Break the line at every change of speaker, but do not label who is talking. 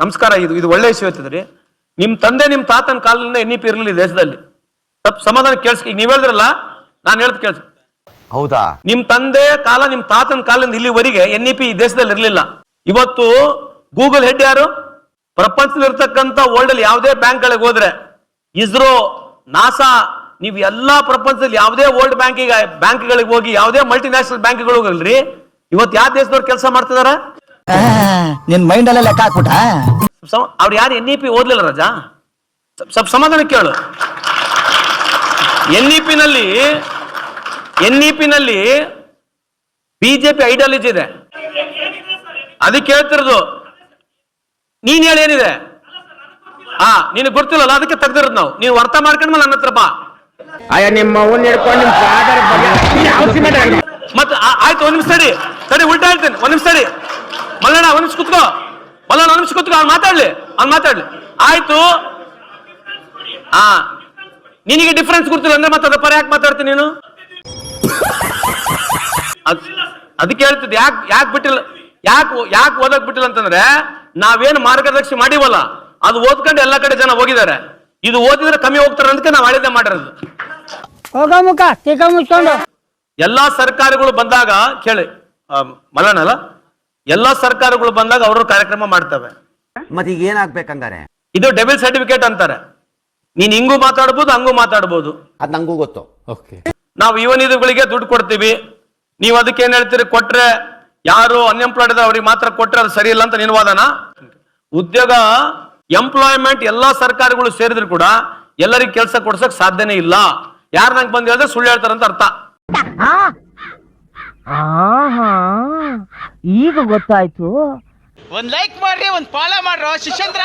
ನಮಸ್ಕಾರ ಇದು ಇದು ಒಳ್ಳೆ ವಿಷಯ ಹೇಳ್ತಿದ್ರಿ ನಿಮ್ ತಂದೆ ನಿಮ್ ತಾತನ ಕಾಲದಿಂದ ಎನ್ ಇ ಪಿ ಇರಲಿಲ್ಲ ದೇಶದಲ್ಲಿ. ಸ್ವಲ್ಪ ಸಮಾಧಾನ ಕೇಳಿಸ್ ಈಗ ನೀವ್ ಹೇಳಿದ್ರಲ್ಲ ನಾನು ಹೇಳ್ದು ಕೇಳಿಸ್.
ಹೌದಾ?
ನಿಮ್ ತಂದೆ ಕಾಲ ನಿಮ್ ತಾತನ ಕಾಲದಿಂದ ಇಲ್ಲಿವರೆಗೆ ಎನ್ ಇ ಪಿ ಈ ದೇಶದಲ್ಲಿ ಇರಲಿಲ್ಲ. ಇವತ್ತು ಗೂಗಲ್ ಹೆಡ್ ಯಾರು? ಪ್ರಪಂಚದಲ್ಲಿ ಇರ್ತಕ್ಕಂಥ ವರ್ಲ್ಡ್ ಅಲ್ಲಿ ಯಾವುದೇ ಬ್ಯಾಂಕ್ ಗಳಿಗೆ ಹೋದ್ರೆ ಇಸ್ರೋ ನಾಸಾ ನೀವು ಎಲ್ಲಾ ಪ್ರಪಂಚದಲ್ಲಿ ಯಾವುದೇ ವರ್ಲ್ಡ್ ಬ್ಯಾಂಕಿಗೆ ಬ್ಯಾಂಕ್ಗಳಿಗೆ ಹೋಗಿ ಯಾವುದೇ ಮಲ್ಟಿ ನ್ಯಾಷನಲ್ ಬ್ಯಾಂಕ್ಗಳಿಗೆ ಹೋಗಲ್ರಿ ಇವತ್ತು ಯಾವ ದೇಶದವ್ರು ಕೆಲಸ ಮಾಡ್ತಿದಾರ?
ನಿನ್ ಮೈಂಡ್ ಅಲ್ಲೇ ಲೆಕ್ಕ ಹಾಕ್ಬಿಟ್ಟ?
ಸಮ- ಅವ್ರು ಯಾರು ಎನ್ ಇ ಪಿ ಓದ್ಲಿಲ್ಲ ರಾಜಾ? ಸ್ವಲ್ಪ- ಸ್ವಲ್ಪ ಸಮಾಧಾನ ಕೇಳು. ಎನ್ ಇ ನಲ್ಲಿ ಎನ್ ಇ ನಲ್ಲಿ ಬಿಜೆಪಿ ಐಡಿಯಾಲಜಿ ಇದೆ. ಅದಕ್ಕೆ ಹೇಳ್ತಿರೋದು ನೀನ್ ಹೇಳಿ ಏನಿದೆ? ಹಾ ನಿನಗೆ ಗೊತ್ತಿಲ್ಲಲ್ಲ ಅದಕ್ಕೆ ತೆಗ್ದಿರೋದು ನಾವು. ನೀವು ಅರ್ಥ ಮಾಡ್ಕೊಂಡ್ಮೇಲೆ ನನ್ನ ಹತ್ರ ಬಾ.
ಅಯ್ಯ ನಿಮ್ಮ ಅವ್ನ ಹಿಡ್ಕೊಂಡು ನಿಮ್ಮ ಫಾದರ್ ಬಗ್ಗೆ ಯಾವ ಸಿಮೆಂಟ್
ಮತ್ತೆ ಆ- ಆಯ್ತು ಒಂದ್ ನಿಮಿಷ ಸರಿ ತಡಿ ಉಲ್ಟಾ ಹೇಳ್ತೇನೆ. ಒಂದ್ ನಿಮಿಷ ತಡಿ. ನಿಮಿಷ ಕುತ್ಕೋ. ಬಲ್ಲ ನಿಮಿಷ ಕುತ್ಕೋ ಅವ್ನು ಮಾತಾಡ್ಲಿ ಅವ್ನು ಮಾತಾಡ್ಲಿ. ಆಯ್ತು. ಹಾ. ನಿನಗೆ ಡಿಫ್ರೆನ್ಸ್ ಗೊತ್ತಿಲ್ಲ ಅಂದ್ರೆ ಮತ್ತೆ ಅದ್ರ ಪರ ಯಾಕೆ ಮಾತಾಡ್ತೀನಿ ನೀನು? ಅದ್- ಅದಕ್ಕೆ ಹೇಳ್ತಿದ್ದೆ ಯಾಕೆ ಯಾಕೆ ಬಿಟ್ಟಿಲ್ಲ ಯಾಕೆ ಯಾಕೆ ಓದಕ್ ಬಿಟ್ಟಿಲ್ಲ ಅಂತಂದ್ರೆ ನಾವೇನು ಮಾರ್ಗದರ್ಶಿ ಮಾಡಿವಲ್ಲ ಅದು ಓದ್ಕೊಂಡು ಎಲ್ಲ ಕಡೆ ಜನ ಹೋಗಿದ್ದಾರೆ. ಇದು ಓದಿದ್ರೆ ಕಮ್ಮಿ ಹೋಗ್ತಾರೆ ಅಂತ ನಾವು ಅಳಿದೆ ಮಾಡಿರೋದು. ಎಲ್ಲಾ ಸರ್ಕಾರಗಳು ಬಂದಾಗ ಕೇಳಿ ಮಲನಲ್ಲ ಮಲ್ಲಣ್ಣ ಅಲ್ಲ? ಎಲ್ಲಾ ಸರ್ಕಾರಗಳು ಬಂದಾಗ ಅವರು ಕಾರ್ಯಕ್ರಮ ಮಾಡ್ತವೆ.
ಮತ್ತೆ ಈಗ ಏನಾಗ್ಬೇಕಂಗಾರೆ?
ಇದು ಡೆಬಿಲ್ ಸರ್ಟಿಫಿಕೇಟ್ ಅಂತಾರೆ. ನೀನ್ ಹಿಂಗೂ ಮಾತಾಡ್ಬೋದು ಹಂಗೂ ಮಾತಾಡ್ಬೋದು.
ಅದ್ ನಂಗೂ ಗೊತ್ತು.
ನಾವು ಯುವನಿಧಿಗಳಿಗೆ ದುಡ್ಡು ಕೊಡ್ತೀವಿ. ನೀವು ಅದಕ್ಕೆ ಏನ್ ಹೇಳ್ತೀರಿ? ಕೊಟ್ರೆ ಯಾರು ಅನ್ಎಂಪ್ಲಾಯ್ಡ್ ಇದ್ದಾರೆ ಅವ್ರಿಗೆ ಮಾತ್ರ ಕೊಟ್ರೆ ಅದು ಸರಿ ಇಲ್ಲ ಅಂತ ನಿನ್ ವಾದನ ಉದ್ಯೋಗ ಎಂಪ್ಲಾಯ್ಮೆಂಟ್ ಎಲ್ಲಾ ಸರ್ಕಾರಗಳು ಸೇರಿದ್ರು ಕೂಡ ಎಲ್ಲರಿಗೂ ಕೆಲಸ ಕೊಡ್ಸಕ್ ಸಾಧ್ಯನೇ ಇಲ್ಲ. ಯಾರು ನಂಗೆ ಬಂದು ಹೇಳಿದ್ರೆ ಸುಳ್ಳು ಹೇಳ್ತಾರಂತ ಅರ್ಥ.
ಆಹಾ. ಈಗ ಗೊತ್ತಾಯ್ತು.
ಒಂದ್ ಲೈಕ್ ಮಾಡ್ರಿ ಒಂದ್ ಫಾಲೋ ಮಾಡ್ರೋ ಶಿಷ್ಯಂದ್ರ